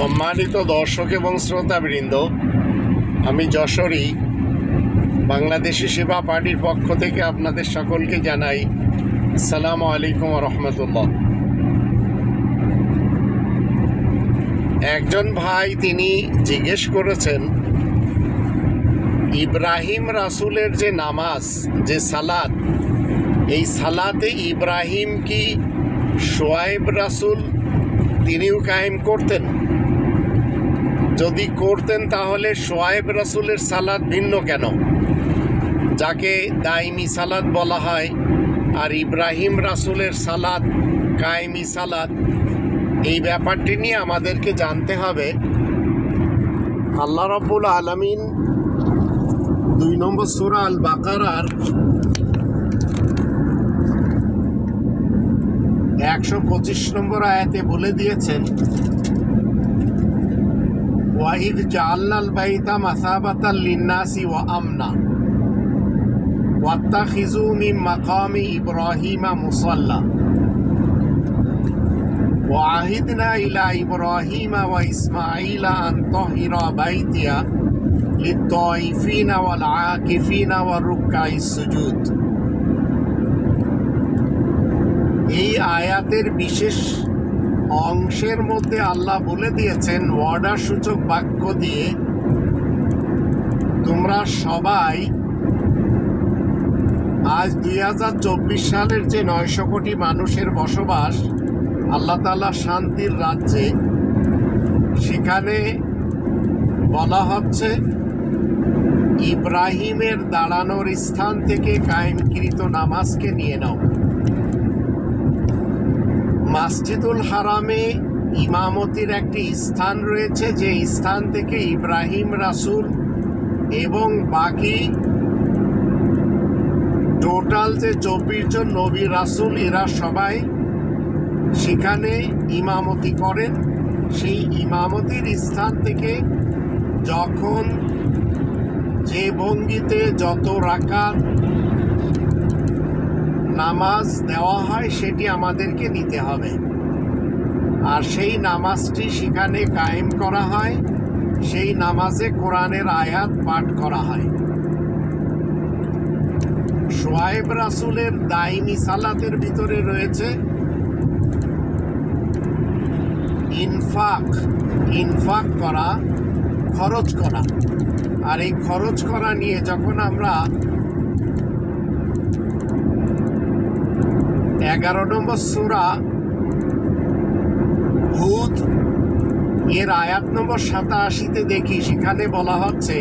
সম্মানিত দর্শক এবং শ্রোতাবৃন্দ, আমি যশোরী, বাংলাদেশি সেবা পার্টির পক্ষ থেকে আপনাদের সকলকে জানাই আসসালামু আলাইকুম রহমতুল্লাহ। একজন ভাই তিনি জিজ্ঞেস করেছেন, ইব্রাহিম রাসুলের যে নামাজ, যে সালাত, এই সালাতে ইব্রাহিম কি সোয়াইব রাসূল তিনিও কায়েম করতেন? যদি করতেন তাহলে সোয়েব রাসূলের সালাদ ভিন্ন কেন? যাকে দাইমি সালাদ বলা হয় আর ইব্রাহিম রাসূলের সালাদ, কায়েমি সালাদ, এই ব্যাপারটি নিয়ে আমাদেরকে জানতে হবে। আল্লাহ রব্বুল আলমিন দুই নম্বর সুরা আল বাকারার একশো পঁচিশ নম্বর আয়াতে বলে দিয়েছেন ওয়াহিদ জাল্লাল বাইতা মাসাবাতাল লিন্নাসি ওয়া আমনা ওয়াত্তাখিজু মিন মাকামি ইব্রাহিমা মুসাল্লা وعهدنا إلى إبراهيم وإسماعيل أن طهر بيتي للطائفين والعاكفين والركع السجود এই আয়াতের বিশেষ অংশের মধ্যে আল্লাহ বলে দিয়েছেন ওয়ার্ডার সূচক বাক্য দিয়ে, তোমরা সবাই আজ দুই হাজার চব্বিশ সালের যে নয়শো কোটি মানুষের বসবাস, আল্লাহ তালা শান্তির রাজ্যে সেখানে বলা হচ্ছে, ইব্রাহিমের দাঁড়ানোর স্থান থেকে কায়েমকৃত নামাজকে নিয়ে নাও। মাসজিদুল হারামে ইমামতির একটি স্থান রয়েছে, যে স্থান থেকে ইব্রাহিম রাসুল এবং বাকি টোটাল যে চব্বিশ জন নবী রাসুল, এরা সবাই সেখানে ইমামতি করেন। সেই ইমামতির স্থান থেকে যখন যে ভঙ্গিতে যত রাকাত নামাজ দেওয়া হয়, সেটি আমাদেরকে নিতে হবে। আর সেই নামাজটি সেখানে কায়েম করা হয়, সেই নামাজে কোরআনের আয়াত পাঠ করা হয়। সোয়াইব রাসুলের দাইমি সালাতের ভিতরে রয়েছে, ইনফাক ইনফাক করা খরচ করা। আর এই খরচ করা নিয়ে যখন আমরা এগারো নম্বর সুরা হুদ। এর আয়াত নম্বর সাতাশিতে দেখি, সেখানে বলা হচ্ছে,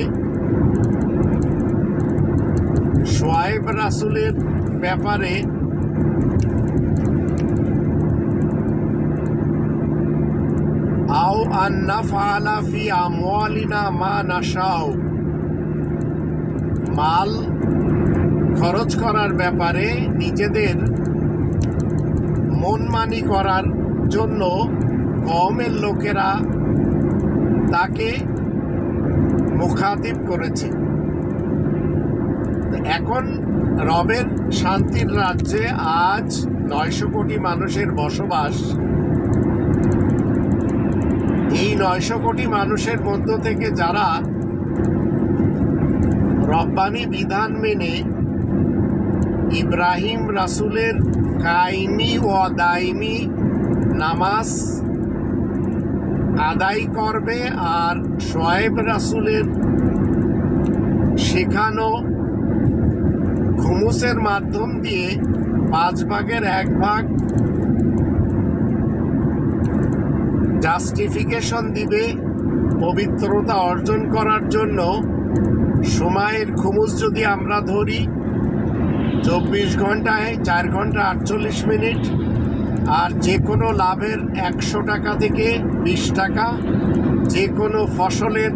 সোয়াইব রাসুলের ব্যাপারে আও আন্না ফালা ফি আমওয়ালিনা মা নাশাও মাল খরচ করার ব্যাপারে নিজেদের মনমানি করার জন্য কমের লোকেরা তাকে মুখাতিব করেছে। এখন রবের শান্তির রাজ্যে আজ নয়শো কোটি মানুষের বসবাস। এই নয়শো কোটি মানুষের মধ্য থেকে যারা রব্বানি বিধান মেনে ইব্রাহিম রাসুলের কাইমি ও দাইমি নামাজ আদায় করবে আর শোয়েব রাসুলের শেখানো খুমুসের মাধ্যম দিয়ে পাঁচ ভাগের এক ভাগ জাস্টিফিকেশন দিবে পবিত্রতা অর্জন করার জন্য। সময়ের খুমুস যদি আমরা ধরি চব্বিশ ঘন্টায় চার ঘণ্টা আটচল্লিশ মিনিট আর যে কোনো লাভের একশো টাকা থেকে বিশ টাকা, যে কোনো ফসলের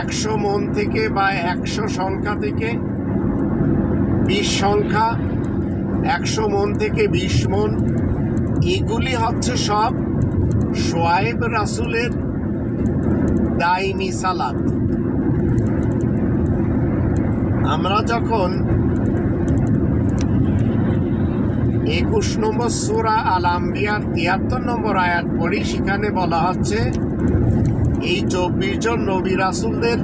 একশো মন থেকে বা একশো সংখ্যা থেকে বিশ সংখ্যা, একশো মন থেকে বিশ মন, এগুলি হচ্ছে সব সোয়েব রাসুলের দাইমি সালাদ আমরা যখন একুশ নম্বর সুরা আল আম্বিয়ার তিয়াত্তর নম্বর আয়াত পড়ি সেখানে বলা হচ্ছে, এই চব্বিশ জন নবী রাসুলদের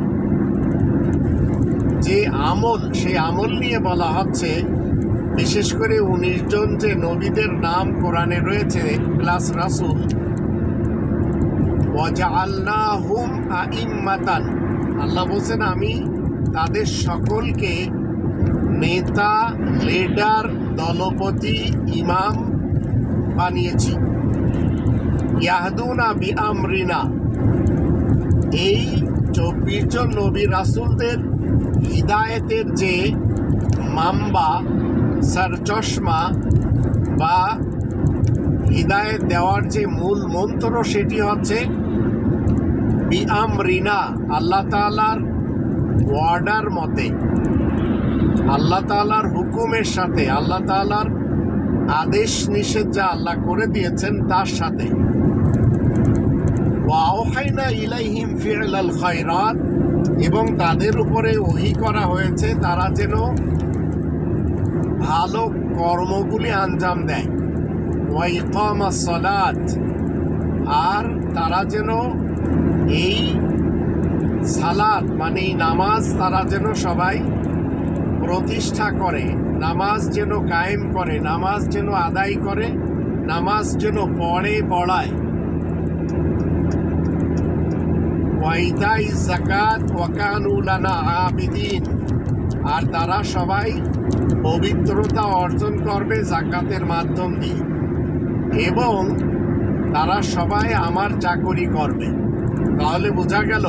যে আমল, সেই আমল নিয়ে বলা হচ্ছে, বিশেষ করে উনিশ জন যে নবীদের নাম কোরআনে রয়েছে প্লাস রাসুল আইম্মাতান, আল্লাহ বলছেন, আমি তাদের সকলকে নেতা লিডার দলপতি ইমাম বানিয়েছি। ইয়াহদুনা বি আমরিনা এই চব্বিশ জন নবী রাসুলদের হিদায়েতের যে মাম্বা সার চশমা বা হৃদায়ত দেওয়ার যে মূল মন্ত্র সেটি হচ্ছে বিআম রিনা আল্লাহ তালার ওয়ার্ডার মতে। আল্লাহ তালার হুকুমের সাথে, আল্লাহ তালার আদেশ নিষেধ যা আল্লাহ করে দিয়েছেন তার সাথে। ইলাইহিম খায়রাত, এবং তাদের উপরে ওহি করা হয়েছে তারা যেন ভালো কর্মগুলি আঞ্জাম দেয়। সলাত, আর তারা যেন এই সালাত মানে এই নামাজ তারা যেন সবাই প্রতিষ্ঠা করে, নামাজ যেন কায়েম করে, নামাজ যেন আদায় করে, নামাজ যেন পড়ে পড়ায়। ওয়াইদাই জাকাত ওয়াকানুলানা আবিদিন। আর তারা সবাই পবিত্রতা অর্জন করবে জাকাতের মাধ্যম দিয়ে। এবং তারা সবাই আমার চাকরি করবে। তাহলে বোঝা গেল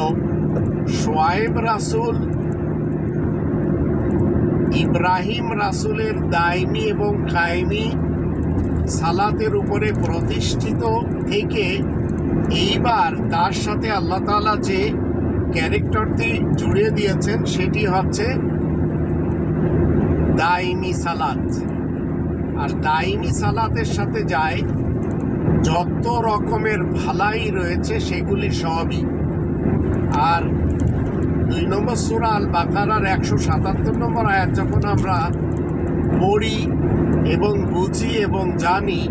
সোয়েব রাসুল ইব্রাহিম রাসুলের দায়মি এবং কায়েমি সালাতের উপরে প্রতিষ্ঠিত থেকে এইবার তার সাথে আল্লাহ তাআলা যে ক্যারেক্টারটি জুড়ে দিয়েছেন, সেটি হচ্ছে দাইমি সালাত। আর দাইমি সালাতের সাথে যায় যত রকমের ভালাই রয়েছে, সেগুলি সবই। আর দুই নম্বর সুরা আল বাকারার একশো সাতাত্তর নম্বর আয়াত, যখন আমরা পড়ি এবং বুঝি এবং জানি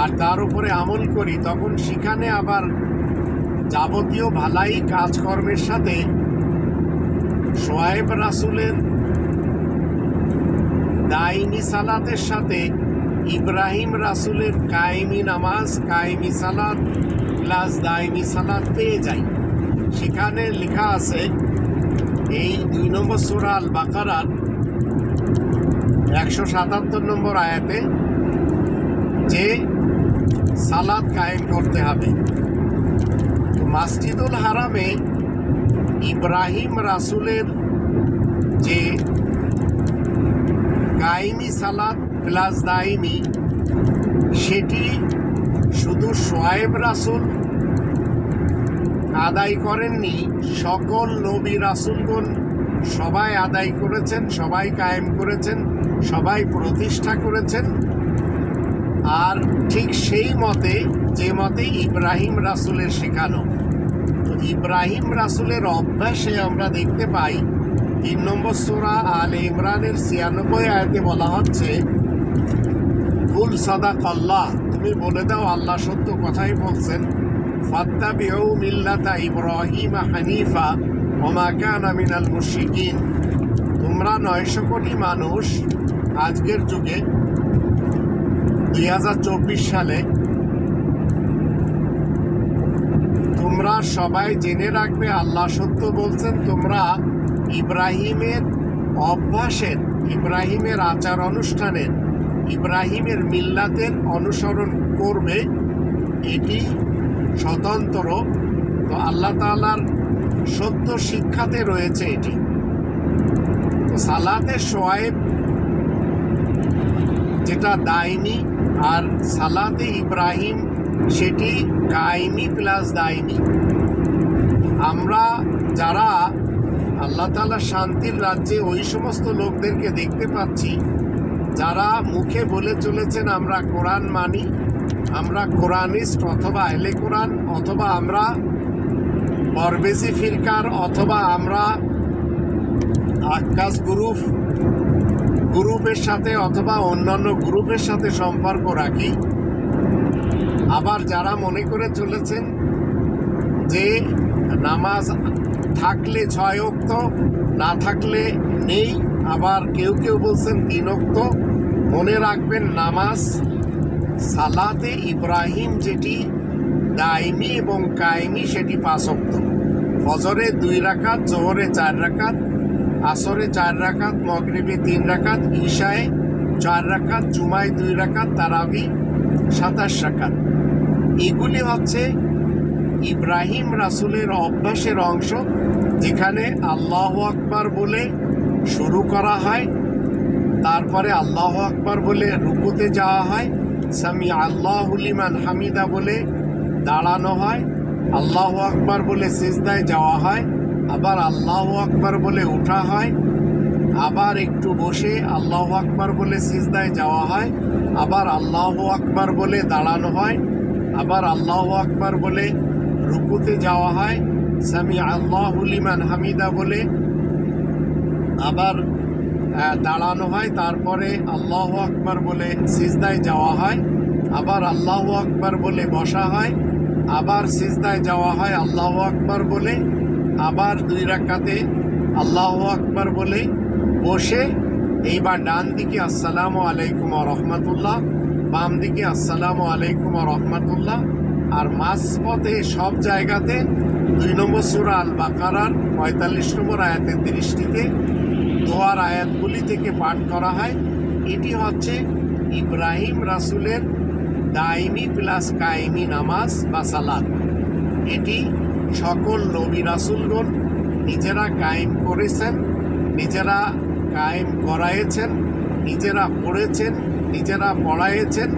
আর তার উপরে আমল করি, তখন সেখানে আবার যাবতীয় ভালাই কাজকর্মের সাথে সোয়েব রাসুলের দাইনি সালাতের সাথে ইব্রাহিম রাসুলের কায়েমি নামাজ, কায়েমি সালাত, প্লাস দাইমি সালাত পেয়ে যাই। সেখানে লেখা আছে, এই দুই নম্বর সুরা আল বাকারার একশো সাতাত্তর নম্বর আয়াতে যে সালাদ কায়েম করতে হবে। মাসজিদুল হারামে ইব্রাহিম রাসুলের যে কায়েমি সালাদ প্লাস দাইমি সেটি শুধু সোয়েব রাসুল আদায় করেননি। সকল নবী রাসুলগণ সবাই আদায় করেছেন, সবাই কায়েম করেছেন, সবাই প্রতিষ্ঠা করেছেন। আর ঠিক সেই মতে, যে মতে ইব্রাহিম রাসুলের শেখানো। ইব্রাহিম রাসুলের অভ্যাসে আমরা দেখতে পাই, তিন নম্বর সোরা আল ইমরানের ছিয়ানব্বই আয়তে বলা হচ্ছে ফুল সাদা কল্লাহ তুমি বলে দাও, আল্লাহ সত্য কথাই বলছেন। ফাত্তা বিহু মিল্লাতা ইব্রাহিম হানিফা ওমা কানা মিনাল মুশরিকিন তোমরা নয়শো কোটি মানুষ আজকের যুগে দুই হাজার চব্বিশ সালে তোমরা সবাই জেনে রাখবে, আল্লাহ সত্য বলছেন, তোমরা ইব্রাহিমের অভ্যাসের, ইব্রাহিমের আচার অনুষ্ঠানের, ইব্রাহিমের মিল্লাতের অনুসরণ করবে। এটি স্বতন্ত্র। তো আল্লাহ তাআলার সত্য শিক্ষাতে রয়েছে এটি। তো সালাতে সোয়েব যেটা দায়নি আর সালাতে ইব্রাহিম সেটি কায়েমি প্লাস দায়নি আমরা যারা আল্লাহ তাআলা শান্তির রাজ্যে ওই সমস্ত লোকদেরকে দেখতে পাচ্ছি, যারা মুখে বলে চলেছেন আমরা কোরআন মানি আমরা কোরআনিস্ট অথবা এলে কোরআন, অথবা আমরা পরবেজি ফিরকার, অথবা আমরা আকাশ গ্রুপ, গ্রুপের সাথে অথবা অন্যান্য গ্রুপের সাথে সম্পর্ক রাখি। আবার যারা মনে করে চলেছেন যে নামাজ থাকলে ছয় অক্ত না থাকলে নেই, আবার কেউ কেউ বলছেন তিন অক্ত মনে রাখবেন নামাজ সালাতে ইব্রাহিম যেটি দাইমি এবং কায়েমি সেটি পাঁচ অক্ত ফজরে দুই রাকাত, জোহরে চার রাকাত, আসরে চার রাকাত, মগরিবে তিন রাকাত, ঈশায় চার রাকাত, জুমায় দুই রাকাত, তারাবি সাতাশ রাকাত। এগুলি হচ্ছে ইব্রাহিম রাসুলের অভ্যাসের অংশ, যেখানে আল্লাহ আকবার বলে শুরু করা হয়, তারপরে আল্লাহ আকবার বলে রুকুতে যাওয়া হয় সামি আল্লাহ লিমান হামিদা বলে দাঁড়ানো হয়, আল্লাহ আকবার বলে সিজদায় যাওয়া হয়, আবার আল্লাহ আকবার বলে ওঠা হয়, আবার একটু বসে আল্লাহ আকবার বলে সিজদায় যাওয়া হয়, আবার আল্লাহ আকবার বলে দাঁড়ানো হয়, আবার আল্লাহ আকবার বলে রুকুতে যাওয়া হয় সামি আল্লাহ লিমান হামিদা বলে আবার দাঁড়ানো হয়। তারপরে আল্লাহ আকবার বলে সিজদায় যাওয়া হয়। আবার আল্লাহ আকবার বলে বসা হয়। আবার সিজদায় যাওয়া হয়, আল্লাহ আকবার বলে। আবার দুই রাকাতে আল্লাহ আকবার বলে বসে। এইবার ডান দিকে আসসালামু আলাইকুম রহমতুল্লাহ বাম দিকে আসসালামু আলাইকুম রহমতুল্লাহ। আর মাঝপথে সব জায়গাতে দুই নম্বর সুরা আল বাকারার পঁয়তাল্লিশ নম্বর আয়াতের দৃষ্টিতে দোয়ার আয়াতগুলি থেকে পাঠ করা হয়। এটি হচ্ছে ইব্রাহিম রাসুলের দাইমি প্লাস কায়েমি নামাজ বা সালাদ এটি সকল নবী রাসুলগণ নিজেরা কায়েম করেছেন, নিজেরা কায়েম করায়েছেন, নিজেরা পড়েছেন, নিজেরা পড়াইয়েছেন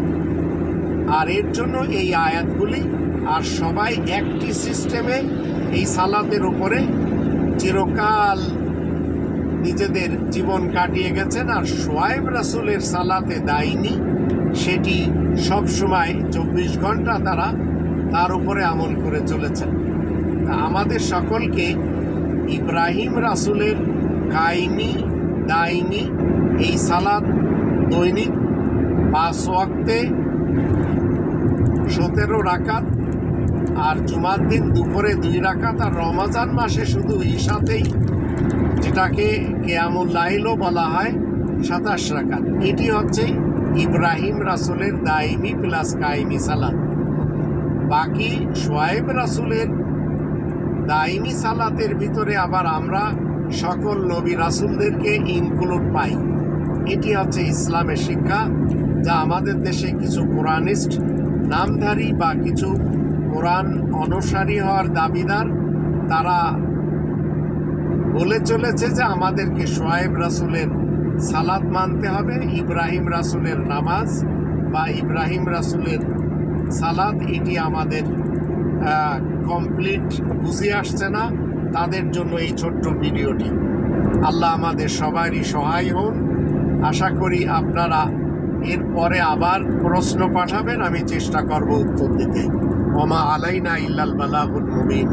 আর এর জন্য এই আয়াতগুলি আর সবাই একটি সিস্টেমে এই সালাতের উপরে চিরকাল নিজেদের জীবন কাটিয়ে গেছেন আর সোয়াইব রাসুলের সালাতে দায়নি, সেটি সব সময় চব্বিশ ঘণ্টা তারা তার উপরে আমল করে চলেছেন। আমাদের সকলকে ইব্রাহিম রাসুলের কাইমি দাইনি এই সালাদ দৈনিক পাঁচ ওয়াক্তে, সতেরো রাকাত আর জুমার দিন দুপুরে দুই রাকাত আর রমাজান মাসে শুধু ঈশাতেই যেটাকে কেয়ামুল লাইলও বলা হয় সাতাশ রাকাত। এটি হচ্ছে ইব্রাহিম রাসুলের দাইমি প্লাস কাইমি সালাত। বাকি সোয়েব রাসুলের দাইমি সালাতের ভিতরে আবার আমরা সকল নবী রাসুলদেরকে ইনক্লুড পাই। এটি হচ্ছে ইসলামের শিক্ষা, যা আমাদের দেশে কিছু কোরআনিস্ট নামধারী বা কিছু কোরআন অনুসারী হওয়ার দাবিদার, তারা বলে চলেছে যে আমাদেরকে সোয়েব রাসুলের সালাদ মানতে হবে, ইব্রাহিম রাসুলের নামাজ বা ইব্রাহিম রাসুলের সালাদ এটি আমাদের কমপ্লিট বুঝে আসছে না। তাদের জন্য এই ছোট্ট ভিডিওটি। আল্লাহ আমাদের সবারই সহায় হন। আশা করি আপনারা এরপরে আবার প্রশ্ন পাঠাবেন, আমি চেষ্টা করব উত্তর দিতে। ওমা আলাইনা ইল্লাল বালাগুল মুবিন।